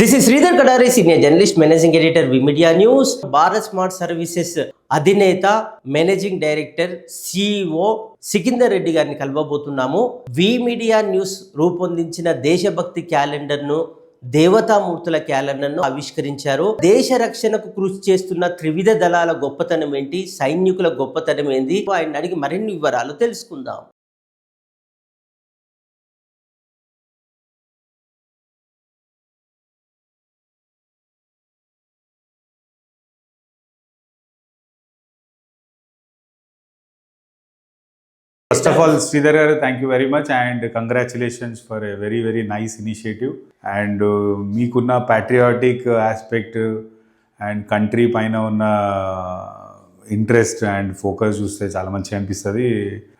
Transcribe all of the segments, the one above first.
This is Sridhar Kadari senior journalist managing editor V media news Bharat smart services అధినేత managing director CEO Sikandar Reddy గారిని కలవబోతున్నాము. వి media news రూపొందించిన దేశభక్తి క్యాలెండర్ను దేవతామూర్తుల క్యాలెండర్ను ఆవిష్కరించారు. దేశ రక్షణకు కృషి చేస్తున్న త్రివిధ దళాల గొప్పతనం ఏంటి సైనికుల గొప్పతనం ఏంటి ఆయన అడిగి మరిన్ని వివరాలు తెలుసుకుందాం. ఫస్ట్ ఆఫ్ ఆల్ శ్రీధర్ గారు thank you very much and congratulations for a very very nice initiative and మీకున్న ప్యాట్రియాటిక్ ఆస్పెక్ట్ అండ్ కంట్రీ పైన ఉన్న ఇంట్రెస్ట్ అండ్ ఫోకస్ చూస్తే చాలా మంచిగా అనిపిస్తుంది.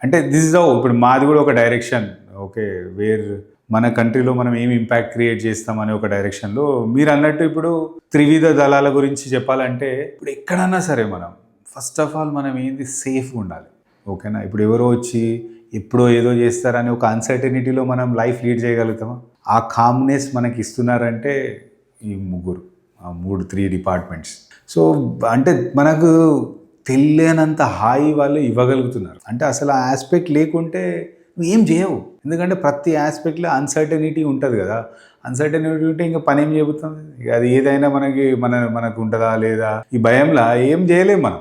అంటే దిస్ ఇస్ ఇప్పుడు మాది కూడా ఒక డైరెక్షన్ ఓకే వేర్ మన కంట్రీలో మనం ఏం ఇంపాక్ట్ క్రియేట్ చేస్తాం అనే ఒక డైరెక్షన్లో మీరు అన్నట్టు ఇప్పుడు త్రివిధ దళాల గురించి చెప్పాలంటే ఇప్పుడు ఎక్కడన్నా సరే మనం ఫస్ట్ ఆఫ్ ఆల్ మనం ఏంది సేఫ్గా ఉండాలి. ఓకేనా? ఇప్పుడు ఎవరో వచ్చి ఎప్పుడో ఏదో చేస్తారని ఒక అన్సర్టనిటీలో మనం లైఫ్ లీడ్ చేయగలుగుతామా? ఆ కామ్నెస్ మనకి ఇస్తున్నారంటే ఈ ముగ్గురు ఆ మూడు త్రీ డిపార్ట్మెంట్స్ సో అంటే మనకు తెలియనంత హాయి వాళ్ళు ఇవ్వగలుగుతున్నారు. అంటే అసలు ఆ ఆస్పెక్ట్ లేకుంటే నువ్వు ఏం చేయవు. ఎందుకంటే ప్రతి ఆస్పెక్ట్లో అన్సర్టనిటీ ఉంటుంది కదా. అన్సర్టనిటీ ఉంటే ఇంకా పని ఏం చెబుతాం అది ఏదైనా మనకి మన మనకు ఉంటుందా లేదా? ఈ భయంలో ఏం చేయలేము మనం.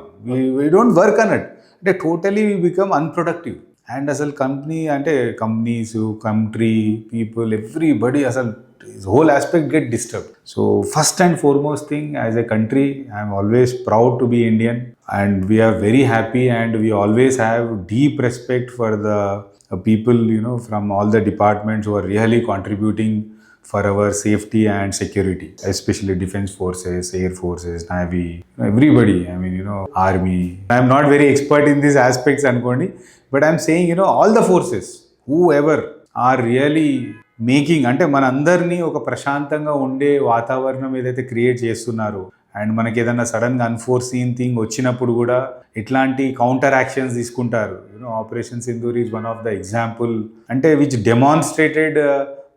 వీ డోంట్ వర్క్ అన్నట్టు అంటే totally we become unproductive and అసలు కంపెనీ అంటే కంపెనీస్ కంట్రీ పీపుల్ ఎవ్రీబడి అసలు whole aspect get disturb so first and foremost thing as a country I'm always proud to be Indian and we are very happy and we always have deep respect for the people you know from all the departments who are really contributing for our safety and security especially defense forces air forces navy you know, everybody i mean you know army i'm not very expert in these aspects anukondi but i'm saying you know all the forces whoever are really making అంటే మనందరినీ ఒక ప్రశాంతంగా ఉండే వాతావరణం ఏదైతే create చేస్తున్నారో and మనకి ఏదైనా సడన్గా అన్ఫోర్సీన్ థింగ్ వచ్చినప్పుడు కూడా ఎట్లాంటి కౌంటర్ యాక్షన్స్ తీసుకుంటారు you know operation Sindoor is one of the example అంటే విచ్ డెమాన్స్ట్రేటెడ్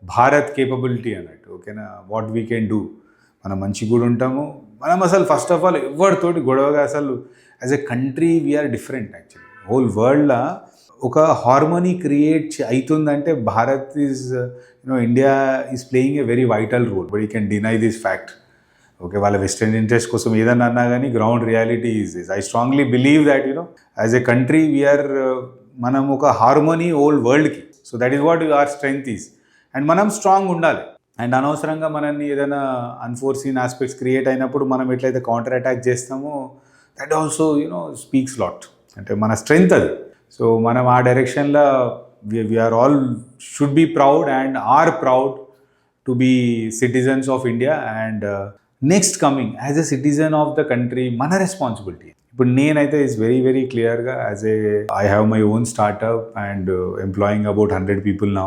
భారత్ కేపబిలిటీ అన్నట్టు ఓకేనా? వాట్ వీ కెన్ డూ మనం మంచి కూడా ఉంటాము. మనం అసలు ఫస్ట్ ఆఫ్ ఆల్ ఎవరితోటి గొడవగా అసలు as a country we are different actually whole వరల్డ్లో ఒక హార్మోనీ క్రియేట్ అవుతుందంటే Bharat is you know India is playing a very vital role but you can deny this fact okay వాళ్ళ western interest కోసం ఏదన్నా అన్నా కానీ ground reality is this I strongly believe that you know as a country we are మనం ఒక harmony old వరల్డ్కి so that is what our strength is and మనం strong ఉండాలి. And అనవసరంగా మనల్ని ఏదైనా అన్ఫోర్సీన్ ఆస్పెక్ట్స్ క్రియేట్ అయినప్పుడు మనం ఎట్లయితే కౌంటర్ అటాక్ చేస్తామో that also you know speaks lot అంటే మన స్ట్రెంగ్త్ అది. సో మనం ఆ డైరెక్షన్లో we are all should be proud and are proud to be citizens of India and next coming as a citizen of the country మన responsibility ఇప్పుడు నేనైతే it's very very క్లియర్గా as a I have my own startup and employing about hundred people నా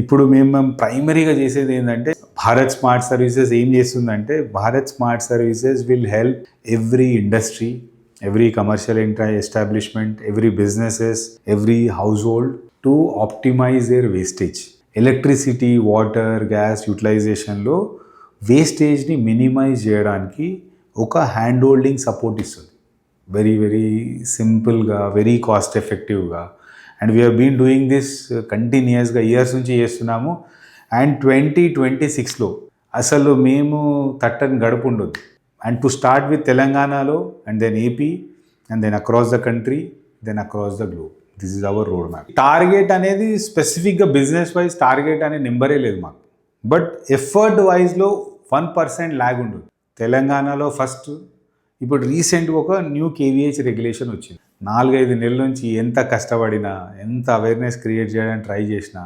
ఇప్పుడు మేము మేము ప్రైమరీగా చేసేది ఏంటంటే భారత్ స్మార్ట్ సర్వీసెస్ ఏం చేస్తుందంటే Bharat smart services will help every industry every commercial establishment every businesses every household to optimize their wastage electricity water gas యూటిలైజేషన్లో వేస్టేజ్ని మినిమైజ్ చేయడానికి ఒక హ్యాండ్ హోల్డింగ్ సపోర్ట్ ఇస్తుంది. వెరీ వెరీ సింపుల్గా వెరీ కాస్ట్ ఎఫెక్టివ్గా and we are been doing this కంటిన్యూస్గా years నుంచి చేస్తున్నాము. And twenty twenty సిక్స్లో అసలు మేము తట్టని గడుపు ఉండదు అండ్ టు స్టార్ట్ విత్ తెలంగాణలో and then AP and then across the country then across the globe this is our road map target అనేది స్పెసిఫిక్గా బిజినెస్ వైజ్ టార్గెట్ అనే నెంబరే లేదు మాకు. బట్ ఎఫర్ట్ వైజ్లో వన్ పర్సెంట్ ల్యాగ్ ఉండదు తెలంగాణలో ఫస్ట్ ఇప్పుడు రీసెంట్గా ఒక న్యూ కేవీహెచ్ రెగ్యులేషన్ వచ్చింది. నాలుగైదు నెలల నుంచి ఎంత కష్టపడినా ఎంత అవేర్నెస్ క్రియేట్ చేయడానికి ట్రై చేసినా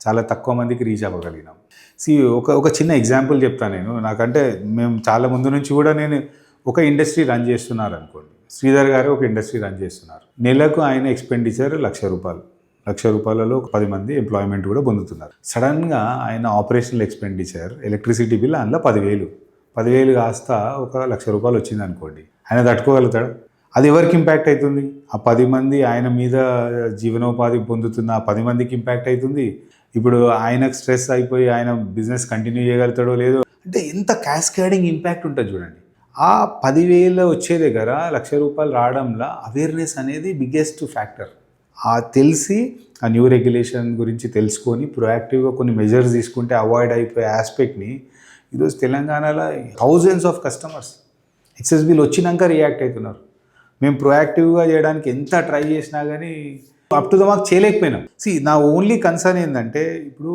చాలా తక్కువ మందికి రీచ్ అవ్వగలిగినాం. సి ఒక ఒక చిన్న ఎగ్జాంపుల్ చెప్తాను నేను. నాకంటే మేము చాలా ముందు నుంచి కూడా నేను ఒక ఇండస్ట్రీ రన్ చేస్తున్నారు అనుకోండి శ్రీధర్ గారు ఒక ఇండస్ట్రీ రన్ చేస్తున్నారు. నెలకు ఆయన ఎక్స్పెండిచర్ లక్ష రూపాయలు. లక్ష రూపాయలలో ఒక పది మంది ఎంప్లాయ్మెంట్ కూడా పొందుతున్నారు. సడన్గా ఆయన ఆపరేషనల్ ఎక్స్పెండిచర్ ఎలక్ట్రిసిటీ బిల్ అందులో పదివేలు. పదివేలు కాస్త ఒక లక్ష రూపాయలు వచ్చింది అనుకోండి. ఆయన తట్టుకోగలుగుతాడు? అది ఎవరికి ఇంపాక్ట్ అవుతుంది ఆ పది మంది ఆయన మీద జీవనోపాధి పొందుతున్న ఆ పది మందికి ఇంపాక్ట్ అవుతుంది ఇప్పుడు ఆయనకు స్ట్రెస్ అయిపోయి ఆయన బిజినెస్ కంటిన్యూ చేయగలుగుతాడో లేదో? అంటే ఎంత క్యాస్కేడింగ్ ఇంపాక్ట్ ఉంటుంది చూడండి. ఆ పదివేలు వచ్చే దగ్గర లక్ష రూపాయలు రావడంలో అవేర్నెస్ అనేది బిగ్గెస్ట్ ఫ్యాక్టర్ ఆ తెలిసి ఆ న్యూ రెగ్యులేషన్ గురించి తెలుసుకొని ప్రొయాక్టివ్గా కొన్ని మెజర్స్ తీసుకుంటే అవాయిడ్ అయిపోయే ఆస్పెక్ట్ని ఈరోజు తెలంగాణలో thousands of customers excess bill వచ్చినాక రియాక్ట్ అవుతున్నారు. మేము ప్రొయాక్టివ్గా చేయడానికి ఎంత ట్రై చేసినా కానీ అప్ టు ద మాకు చేయలేకపోయినాం. సి నా ఓన్లీ కన్సర్న్ ఏంటంటే ఇప్పుడు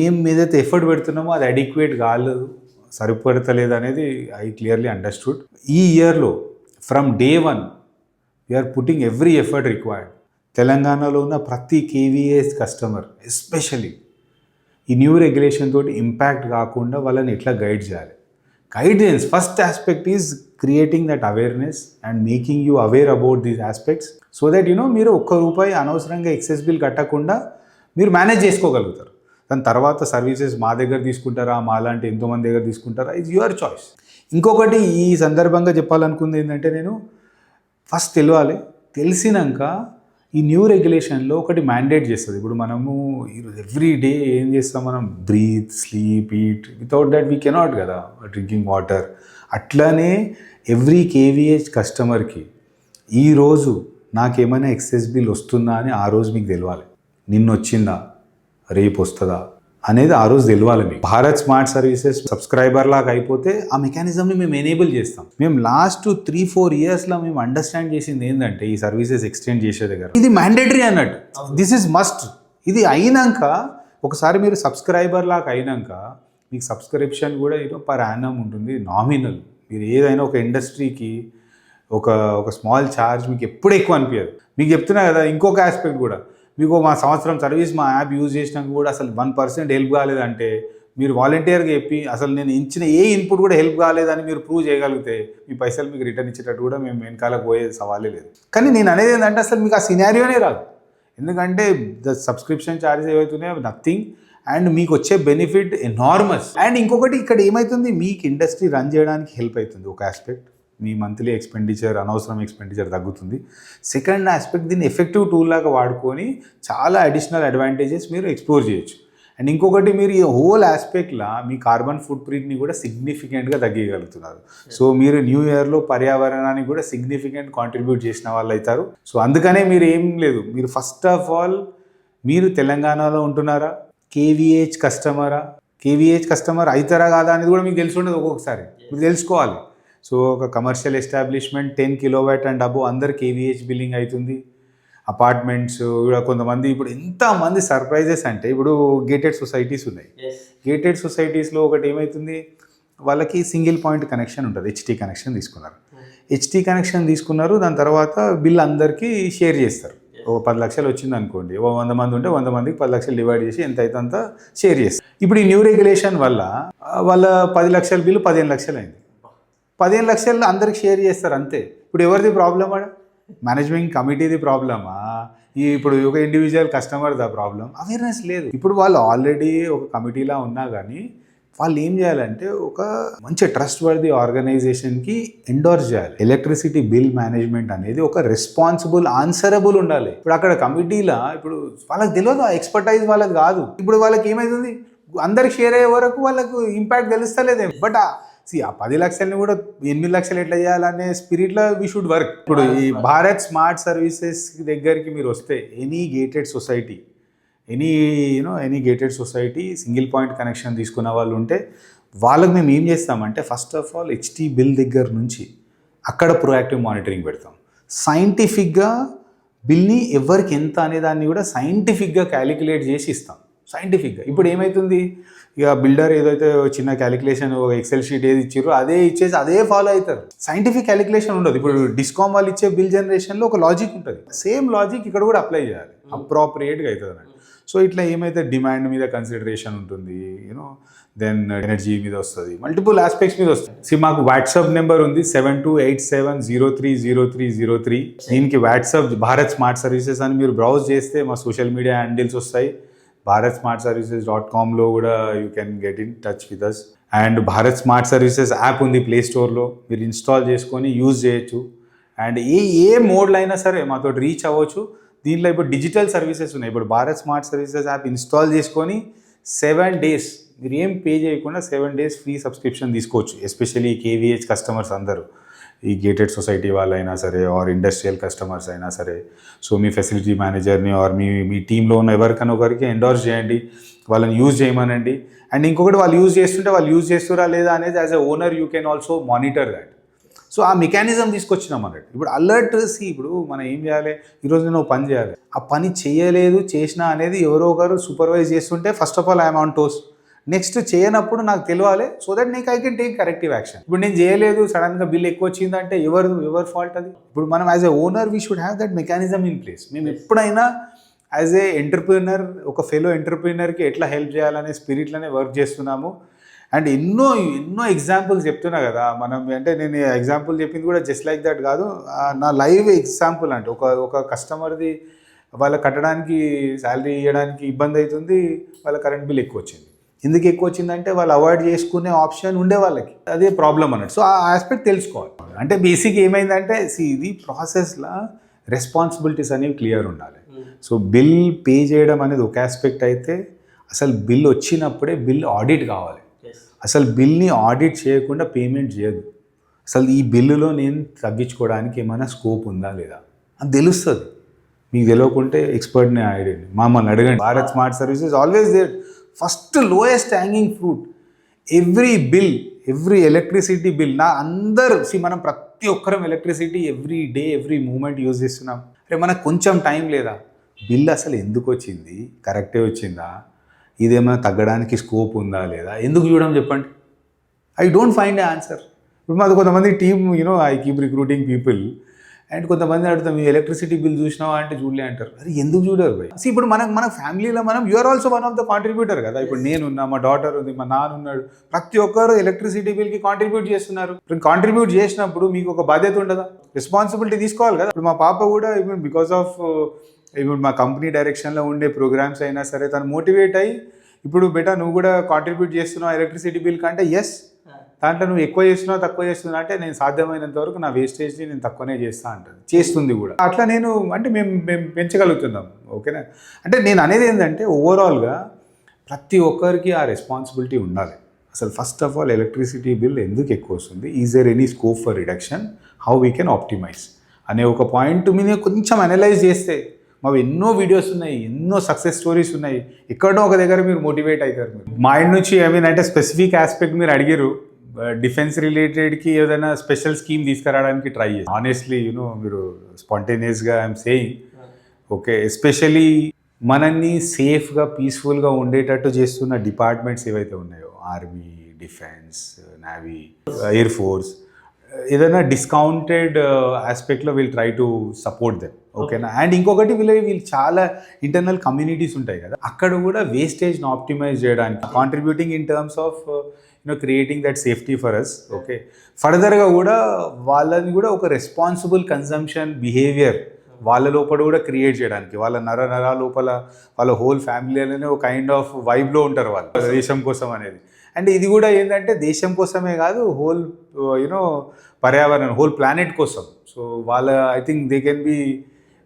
మేము ఏదైతే ఎఫర్ట్ పెడుతున్నామో అది అడిక్వేట్ కాలేదు సరిపడతలేదు అనేది ఐ క్లియర్లీ అండర్స్టూడ్ ఈ ఇయర్లో from day one we are putting every effort required తెలంగాణలో ఉన్న ప్రతి కేవీఎస్ కస్టమర్ ఎస్పెషలీ ఈ న్యూ రెగ్యులేషన్ తోటి ఇంపాక్ట్ కాకుండా వాళ్ళని ఎట్లా గైడ్ చేయాలి? Guidance first aspect is creating that awareness and making you aware about these aspects so that you know మీరు ఒక్క రూపాయి అనవసరంగా ఎక్సెస్ బిల్ కట్టకుండా మీరు మేనేజ్ చేసుకోగలుగుతారు. దాని తర్వాత సర్వీసెస్ మా దగ్గర తీసుకుంటారా? మా లాంటి ఎంతోమంది దగ్గర తీసుకుంటారా? ఇట్స్ యువర్ చాయిస్ ఇంకొకటి ఈ సందర్భంగా చెప్పాలనుకుంది ఏంటంటే నేను ఫస్ట్ తెలియాలి తెలిసినాక ఈ న్యూ రెగ్యులేషన్లో ఒకటి మ్యాండేట్ చేస్తుంది. ఇప్పుడు మనము ఎవ్రీ డే ఏం చేస్తాం మనం? Breathe sleep eat without that we cannot కదా డ్రింకింగ్ వాటర్ అట్లానే ఎవ్రీ కేవీహెచ్ కస్టమర్కి ఈరోజు నాకేమైనా ఎక్సెస్ బిల్ వస్తుందా అని ఆ రోజు మీకు తెలియాలి నిన్న వచ్చిందా రేపు వస్తుందా అనేది ఆ రోజు తెలియాలి మీకు. భారత్ స్మార్ట్ సర్వీసెస్ సబ్స్క్రైబర్ లాగా అయిపోతే ఆ మెకానిజంని మేము ఎనేబుల్ చేస్తాం. మేము లాస్ట్ త్రీ ఫోర్ ఇయర్స్లో మేము అండర్స్టాండ్ చేసింది ఏంటంటే ఈ సర్వీసెస్ ఎక్స్టెండ్ చేసే దగ్గర. ఇది మ్యాండేటరీ అన్నట్టు. దిస్ ఇస్ మస్ట్ ఇది అయినాక ఒకసారి మీరు సబ్స్క్రైబర్ లాగా అయినాక మీకు సబ్స్క్రిప్షన్ కూడా ఏదో పర్ యానం ఉంటుంది నామినల్ మీరు ఏదైనా ఒక ఇండస్ట్రీకి ఒక ఒక స్మాల్ ఛార్జ్ మీకు ఎప్పుడు ఎక్కువ అనిపించదు. మీకు చెప్తున్నా కదా ఇంకొక ఆస్పెక్ట్ కూడా. మీకు మా సంవత్సరం సర్వీస్ మా యాప్ యూజ్ చేసినాక కూడా అసలు వన్ పర్సెంట్ హెల్ప్ కాలేదంటే మీరు వాలంటీర్గా చెప్పి అసలు నేను ఇచ్చిన ఏ ఇన్పుట్ కూడా హెల్ప్ కాలేదని మీరు ప్రూవ్ చేయగలిగితే మీ పైసలు మీకు రిటర్న్ ఇచ్చేటట్టు కూడా మేము వెనకాల పోయే సవాలే లేదు. కానీ నేను అనేది ఏంటంటే అసలు మీకు ఆ సినారియోనే రాదు. ఎందుకంటే ద సబ్స్క్రిప్షన్ ఛార్జెస్ ఏవైతున్నాయో నథింగ్. అండ్ మీకు వచ్చే బెనిఫిట్ ఎనార్మస్. అండ్ ఇంకొకటి ఇక్కడ ఏమవుతుంది మీకు ఇండస్ట్రీ రన్ చేయడానికి హెల్ప్ అవుతుంది ఒక ఆస్పెక్ట్. మీ మంత్లీ ఎక్స్పెండిచర్ అనవసరం ఎక్స్పెండిచర్ తగ్గుతుంది. సెకండ్ ఆస్పెక్ట్ దీన్ని ఎఫెక్టివ్ టూల్ లాగా వాడుకొని చాలా అడిషనల్ అడ్వాంటేజెస్ మీరు ఎక్స్ప్లోర్ చేయొచ్చు. అండ్ ఇంకొకటి మీరు ఈ హోల్ ఆస్పెక్ట్లా మీ కార్బన్ ఫుట్ ప్రింట్ని కూడా సిగ్నిఫికెంట్గా తగ్గగలుగుతున్నారు సో మీరు న్యూ ఇయర్లో పర్యావరణానికి కూడా సిగ్నిఫికెంట్ కాంట్రిబ్యూట్ చేసిన వాళ్ళు అవుతారు. సో అందుకనే మీరు ఏం లేదు మీరు ఫస్ట్ ఆఫ్ ఆల్ మీరు తెలంగాణలో ఉంటున్నారా? కేవీహెచ్ కస్టమరా కేవీహెచ్ కస్టమర్ అవుతారా కాదా అనేది కూడా మీకు తెలిసి ఉండదు ఒక్కొక్కసారి. మీరు తెలుసుకోవాలి. సో ఒక commercial establishment ten kilowatt and అబో అందరు కేవీహెచ్ బిల్లింగ్ అవుతుంది అపార్ట్మెంట్స్ కొంతమంది ఇప్పుడు ఎంతమంది సర్ప్రైజెస్ అంటే ఇప్పుడు గేటెడ్ సొసైటీస్ ఉన్నాయి. గేటెడ్ సొసైటీస్లో ఒకటి ఏమవుతుంది వాళ్ళకి సింగిల్ పాయింట్ కనెక్షన్ ఉంటుంది హెచ్టీ కనెక్షన్ తీసుకున్నారు. హెచ్టీ కనెక్షన్ తీసుకున్నారు దాని తర్వాత బిల్ అందరికీ షేర్ చేస్తారు. ఒక పది లక్షలు వచ్చింది అనుకోండి ఒక వంద మంది ఉంటే వంద మందికి పది లక్షలు డివైడ్ చేసి ఎంత అయితే అంత షేర్ చేస్తారు. ఇప్పుడు ఈ న్యూ రెగ్యులేషన్ వల్ల వాళ్ళ పది లక్షల బిల్లు పదిహేను లక్షలు అయింది. పదిహేను లక్షలు అందరికి షేర్ చేస్తారు అంతే. ఇప్పుడు ఎవరిది ప్రాబ్లం ఆడ మేనేజ్మెంట్ కమిటీది ప్రాబ్లమా ఈ ఇప్పుడు ఒక ఇండివిజువల్ కస్టమర్ ఆ ప్రాబ్లం అవేర్నెస్ లేదు. ఇప్పుడు వాళ్ళు ఆల్రెడీ ఒక కమిటీలా ఉన్నా కానీ వాళ్ళు ఏం చేయాలంటే ఒక మంచి ట్రస్ట్ వర్ది ఆర్గనైజేషన్కి ఎండోర్స్ చేయాలి. ఎలక్ట్రిసిటీ బిల్ మేనేజ్మెంట్ అనేది ఒక రెస్పాన్సిబుల్ ఆన్సరబుల్ ఉండాలి. ఇప్పుడు అక్కడ కమిటీలా ఇప్పుడు వాళ్ళకి తెలియదు ఎక్స్పర్టైజ్ వాళ్ళకి కాదు. ఇప్పుడు వాళ్ళకి ఏమవుతుంది అందరికి షేర్ అయ్యే వరకు వాళ్ళకు ఇంపాక్ట్ తెలుస్తలేదేమో. బట్ సి ఆ పది లక్షల్ని కూడా ఎనిమిది లక్షలు ఎట్లా చేయాలనే స్పిరిట్లో వీ షుడ్ వర్క్ ఇప్పుడు ఈ భారత్ స్మార్ట్ సర్వీసెస్ దగ్గరికి మీరు వస్తే any gated society any you know any gated society single point connection తీసుకున్న వాళ్ళు ఉంటే వాళ్ళకి మేము ఏం చేస్తామంటే first of all HT bill దగ్గర నుంచి అక్కడ ప్రొయాక్టివ్ మానిటరింగ్ పెడతాం. సైంటిఫిక్గా బిల్ని ఎవరికి ఎంత అనే దాన్ని కూడా సైంటిఫిక్గా క్యాలిక్యులేట్ చేసి ఇస్తాం. సైంటిఫిక్గా ఇప్పుడు ఏమవుతుంది ఇక బిల్డర్ ఏదైతే చిన్న క్యాలిక్యులేషన్ ఎక్సెల్ షీట్ ఏది ఇచ్చారో అదే ఇచ్చేసి అదే ఫాలో అవుతారు సైంటిఫిక్ క్యాలిక్యులేషన్ ఉండదు. ఇప్పుడు డిస్కామ్ వాళ్ళు ఇచ్చే బిల్ జనరేషన్లో ఒక లాజిక్ ఉంటుంది. సేమ్ లాజిక్ ఇక్కడ కూడా అప్లై చేయాలి. అప్రాపరియేట్గా అవుతుంది అన్నట్టు. సో ఇట్లా ఏమైతే డిమాండ్ మీద కన్సిడరేషన్ ఉంటుంది యూనో దెన్ ఎనర్జీ మీద వస్తుంది. మల్టిపుల్ ఆస్పెక్ట్స్ మీద వస్తుంది. సి మాకు వాట్సాప్ నెంబర్ ఉంది seven two eight seven zero three zero three zero three దీనికి వాట్సాప్ భారత్ స్మార్ట్ సర్వీసెస్ అని మీరు బ్రౌజ్ చేస్తే మా సోషల్ మీడియా హ్యాండిల్స్ వస్తాయి. భారత్ స్మార్ట్ సర్వీసెస్ డాట్ కామ్లో కూడా you can get in touch with us and Bharat smart services app ఉంది play స్టోర్లో మీరు ఇన్స్టాల్ చేసుకొని యూజ్ చేయొచ్చు. అండ్ ఏ ఏ మోడ్లో అయినా సరే మాతో రీచ్ అవ్వచ్చు. దీంట్లో ఇప్పుడు డిజిటల్ సర్వీసెస్ ఉన్నాయి. ఇప్పుడు Bharat smart services app install చేసుకొని సెవెన్ డేస్ మీరు ఏం పే చేయకుండా సెవెన్ డేస్ ఫ్రీ సబ్స్క్రిప్షన్ తీసుకోవచ్చు. ఎస్పెషల్లీ కేవీహెచ్ కస్టమర్స్ అందరూ. ఈ గేటెడ్ సొసైటీ వాళ్ళైనా సరే ఆర్ ఇండస్ట్రియల్ కస్టమర్స్ అయినా సరే సో మీ ఫెసిలిటీ మేనేజర్ని ఆర్ మీ మీ టీంలో ఉన్న ఎవరికైనా ఒకరికి ఎండోర్స్ చేయండి వాళ్ళని యూజ్ చేయమనండి. అండ్ ఇంకొకటి వాళ్ళు యూజ్ చేస్తుంటే వాళ్ళు యూజ్ చేస్తురా లేదా అనేది as a owner you can also monitor that so ఆ మెకానిజం తీసుకొచ్చినాం అన్నట్టు ఇప్పుడు అలర్ట్ సి ఇప్పుడు మనం ఏం చేయాలి? ఈరోజు నేను పని చేయాలి. ఆ పని చేయలేదు చేసినా అనేది ఎవరో ఒకరు సూపర్వైజ్ చేస్తుంటే first of all I'm on toes next చేయనప్పుడు నాకు తెలియాలి సో దట్ నీకు I can take corrective action ఇప్పుడు నేను చేయలేదు సడన్గా బిల్ ఎక్కువ వచ్చిందంటే ఎవరు ఎవరు ఫాల్ట్ అది? ఇప్పుడు మనం as a owner we should have that mechanism in place మేము ఎప్పుడైనా యాజ్ ఏ ఎంటర్ప్రీనర్ ఒక ఫెలో ఎంటర్ప్రీనర్కి ఎట్లా హెల్ప్ చేయాలనే స్పిరిట్లోనే వర్క్ చేస్తున్నాము. అండ్ ఎన్నో ఎన్నో ఎగ్జాంపుల్స్ చెప్తున్నా కదా. మనం అంటే నేను ఎగ్జాంపుల్ చెప్పింది కూడా జస్ట్ లైక్ దట్ కాదు. నా లైవ్ ఎగ్జాంపుల్ అంటే ఒక ఒక కస్టమర్ది వాళ్ళ కట్టడానికి శాలరీ ఇవ్వడానికి ఇబ్బంది అవుతుంది వాళ్ళ కరెంట్ బిల్ ఎక్కువ వచ్చింది. ఎందుకు ఎక్కువ వచ్చిందంటే వాళ్ళు అవాయిడ్ చేసుకునే ఆప్షన్ ఉండే వాళ్ళకి. అదే ప్రాబ్లం అన్నట్టు. సో ఆ ఆస్పెక్ట్ తెలుసుకోవాలి. అంటే బేసిక్ ఏమైందంటే ఇది ప్రాసెస్లో రెస్పాన్సిబిలిటీస్ అనేవి క్లియర్ ఉండాలి. సో బిల్ పే చేయడం అనేది ఒక ఆస్పెక్ట్ అయితే అసలు బిల్ వచ్చినప్పుడే బిల్ ఆడిట్ కావాలి. అసలు బిల్ని ఆడిట్ చేయకుండా పేమెంట్ చేయదు అసలు ఈ బిల్లులో నేను తగ్గించుకోవడానికి ఏమైనా స్కోప్ ఉందా లేదా? అని తెలుస్తుంది. మీకు తెలియకుంటే ఎక్స్పర్ట్ని అడగండి మమ్మల్ని అడగండి. Bharat smart services always there first lowest hanging fruit. Every bill every electricity bill. నా అందరు సి మనం ప్రతి ఒక్కరం electricity every day every moment use చేస్తున్నాం. అరే మనకు కొంచెం టైం లేదా? బిల్ అసలు ఎందుకు వచ్చింది? కరెక్టే వచ్చిందా? ఇదేమైనా తగ్గడానికి స్కోప్ ఉందా లేదా? ఎందుకు చూడడం చెప్పండి. I don't find a answer. ఇప్పుడు మాది కొంతమంది team you know I keep recruiting people. And కొంతమంది అడుగుతాం మీ ఎలక్ట్రిసిటీ బిల్ చూసినావా? అంటే చూడలే అంటారు. అరే ఎందుకు చూడరు భయ్? See, ఇప్పుడు మనకు మన ఫ్యామిలీలో మనం you are also one of the contributor కదా. ఇప్పుడు నేనున్నా మా డాటర్ ఉంది మా నాన్న ఉన్నాడు ప్రతి ఒక్కరు ఎలక్ట్రిసిటీ బిల్కి కాంట్రిబ్యూట్ చేస్తున్నారు. ఇప్పుడు కాంట్రిబ్యూట్ చేసినప్పుడు మీకు ఒక బాధ్యత ఉండదా? రెస్పాన్సిబిలిటీ తీసుకోవాలి కదా. ఇప్పుడు మా పాప కూడా ఇప్పుడు బికాస్ ఆఫ్ ఇప్పుడు మా కంపెనీ డైరెక్షన్లో ఉండే ప్రోగ్రామ్స్ అయినా సరే తను మోటివేట్ అయ్యి ఇప్పుడు బెటా నువ్వు కూడా కాంట్రిబ్యూట్ చేస్తున్నావు ఎలక్ట్రిసిటీ బిల్ కంటే. ఎస్ దాంట్లో నువ్వు ఎక్కువ చేస్తున్నావు తక్కువ చేస్తున్నావు అంటే నేను సాధ్యమైనంత వరకు నా వేస్టేజ్ని నేను తక్కువనే చేస్తా అంటాను చేస్తుంది కూడా. అట్లా నేను అంటే మేము మేము పెంచగలుగుతున్నాం ఓకేనా? అంటే నేను అనేది ఏంటంటే ఓవరాల్గా ప్రతి ఒక్కరికి ఆ రెస్పాన్సిబిలిటీ ఉండాలి. అసలు first of all electricity bill ఎందుకు ఎక్కువ వస్తుంది? Is there any scope for reduction how we can optimize అనే ఒక పాయింట్ మీద కొంచెం అనలైజ్ చేస్తే మావి ఎన్నో వీడియోస్ ఉన్నాయి ఎన్నో సక్సెస్ స్టోరీస్ ఉన్నాయి. ఎక్కడో ఒక దగ్గర మీరు మోటివేట్ అవుతారు మీరు. మా ఇండ్ నుంచి ఐ మీన్ అంటే స్పెసిఫిక్ ఆస్పెక్ట్ మీరు అడిగారు డిఫెన్స్ రిలేటెడ్కి ఏదైనా స్పెషల్ స్కీమ్ తీసుకురావడానికి ట్రై చేసి ఆనెస్ట్లీ యూనో మీరు స్పాంటేనియస్గా ఐఎమ్ సేయింగ్ ఓకే ఎస్పెషలీ మనల్ని సేఫ్గా పీస్ఫుల్గా ఉండేటట్టు చేస్తున్న డిపార్ట్మెంట్స్ ఏవైతే ఉన్నాయో army defence navy air force ఏదైనా discounted ఆస్పెక్ట్లో we'll try to support them ఓకేనా అండ్ ఇంకొకటి వీళ్ళు వీళ్ళు చాలా ఇంటర్నల్ కమ్యూనిటీస్ ఉంటాయి కదా అక్కడ కూడా వేస్టేజ్ని ఆప్టిమైజ్ చేయడానికి contributing in terms of you know creating that safety for us okay ఫర్దర్గా కూడా వాళ్ళని కూడా ఒక రెస్పాన్సిబుల్ కన్సంప్షన్ బిహేవియర్ వాళ్ళ లోపల కూడా క్రియేట్ చేయడానికి వాళ్ళ నర నర లోపల వాళ్ళ హోల్ ఫ్యామిలీలోనే ఒక కైండ్ ఆఫ్ వైబ్లో ఉంటారు వాళ్ళు దేశం కోసం అనేది. అండ్ ఇది కూడా ఏంటంటే దేశం కోసమే కాదు హోల్ యూనో పర్యావరణం హోల్ ప్లానెట్ కోసం. సో వాళ్ళ I think they can be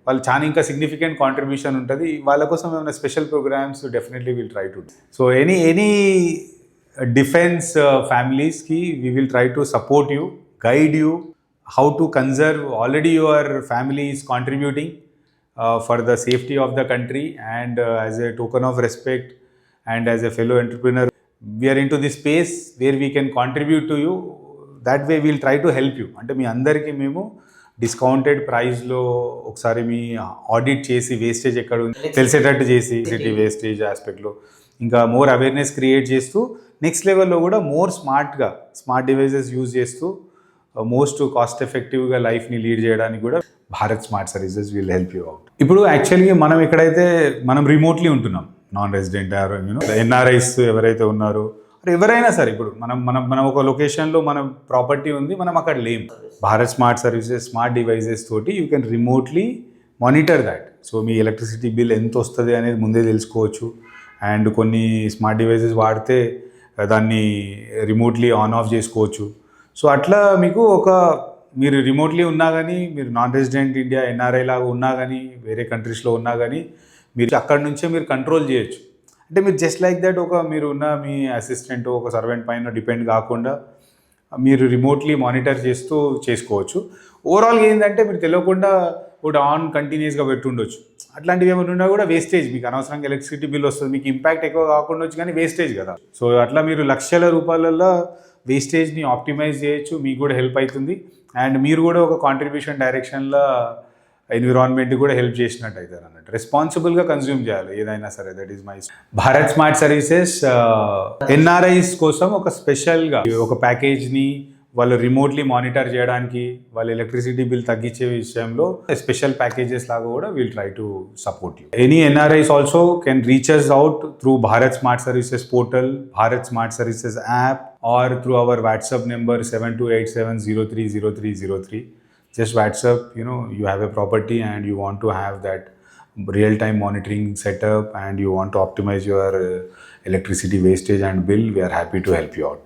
వాళ్ళు చాలా ఇంకా సిగ్నిఫికెంట్ కాంట్రిబ్యూషన్ ఉంటుంది. వాళ్ళ కోసం ఏమైనా special programmes definitely will try to so any any defence ఫ్యామిలీస్కి we will try to support you guide you how to conserve already your family is contributing for the safety of the country and as a token of respect and as a fellow entrepreneur we are into the space where we can contribute to you that way we'll try to help you అంటే మీ అందరికీ మేము discounted ప్రైస్లో ఒకసారి మీ audit చేసి wastage ఎక్కడ ఉంది? తెలిసేటట్టు చేసి సిటీ వేస్టేజ్ ఆస్పెక్ట్లో ఇంకా మోర్ అవేర్నెస్ క్రియేట్ చేస్తూ నెక్స్ట్ లెవెల్లో కూడా మోర్ స్మార్ట్గా స్మార్ట్ డివైజెస్ యూజ్ చేస్తూ మోస్ట్ కాస్ట్ ఎఫెక్టివ్గా లైఫ్ని లీడ్ చేయడానికి కూడా Bharat smart services will help you out ఇప్పుడు యాక్చువల్గా మనం ఎక్కడైతే మనం రిమోట్లీ ఉంటున్నాం నాన్ రెసిడెంట్ ఎన్ఆర్ఐస్ ఎవరైతే ఉన్నారో ఎవరైనా సరే ఇప్పుడు మనం మనం మనం ఒక లొకేషన్లో మన ప్రాపర్టీ ఉంది మనం అక్కడ లేం Bharat smart services smart devices తోటి you can remotely monitor that so me electricity bill ఎంత వస్తుంది అనేది ముందే తెలుసుకోవచ్చు. అండ్ కొన్ని స్మార్ట్ డివైజెస్ వాడితే దాన్ని రిమోట్లీ ఆన్ ఆఫ్ చేసుకోవచ్చు. సో అట్లా మీకు ఒక మీరు రిమోట్లీ ఉన్నా కానీ మీరు నాన్ రెసిడెంట్ ఇండియా ఎన్ఆర్ఐ లాగా ఉన్నా కానీ వేరే కంట్రీస్లో ఉన్నా కానీ మీరు అక్కడి నుంచే మీరు కంట్రోల్ చేయొచ్చు. అంటే మీరు జస్ట్ లైక్ దట్ ఒక మీరు ఉన్న మీ అసిస్టెంట్ ఒక సర్వెంట్ పైన డిపెండ్ కాకుండా మీరు రిమోట్లీ మానిటర్ చేస్తూ చేసుకోవచ్చు. ఓవరాల్గా ఏంటంటే మీరు తెలియకుండా ఒకటి ఆన్ కంటిన్యూస్గా పెట్టుండొచ్చు. అట్లాంటివి ఏమైనా ఉన్నా కూడా వేస్టేజ్ మీకు అనవసరంగా ఎలక్ట్రిసిటీ బిల్ వస్తుంది మీకు ఇంపాక్ట్ ఎక్కువ కాకుండా వచ్చి కానీ వేస్టేజ్ కదా. సో అట్లా మీరు లక్షల రూపాయలలో వేస్టేజ్ని ఆప్టిమైజ్ చేయొచ్చు మీకు కూడా హెల్ప్ అవుతుంది అండ్ మీరు కూడా ఒక కాంట్రిబ్యూషన్ డైరెక్షన్లో ఎన్విరాన్మెంట్ కూడా హెల్ప్ చేసినట్టు అవుతారు అన్నట్టు. రెస్పాన్సిబుల్గా కన్జ్యూమ్ చేయాలి ఏదైనా సరే that is my Bharat smart services NRIs కోసం ఒక స్పెషల్గా ఒక ప్యాకేజ్ని వాళ్ళు రిమోట్లీ మానిటర్ చేయడానికి వాళ్ళ ఎలక్ట్రిసిటీ బిల్ తగ్గించే విషయంలో స్పెషల్ ప్యాకేజెస్ లాగా కూడా will try to support you any NRIs also can reaches out through Bharat smart services portal Bharat smart services app or through our WhatsApp number seven two eight seven zero three zero three zero three just whatsapp you know you have a property and you want to have that real time monitoring setup and you want to optimize your uh, electricity wastage and bill we are happy to help you out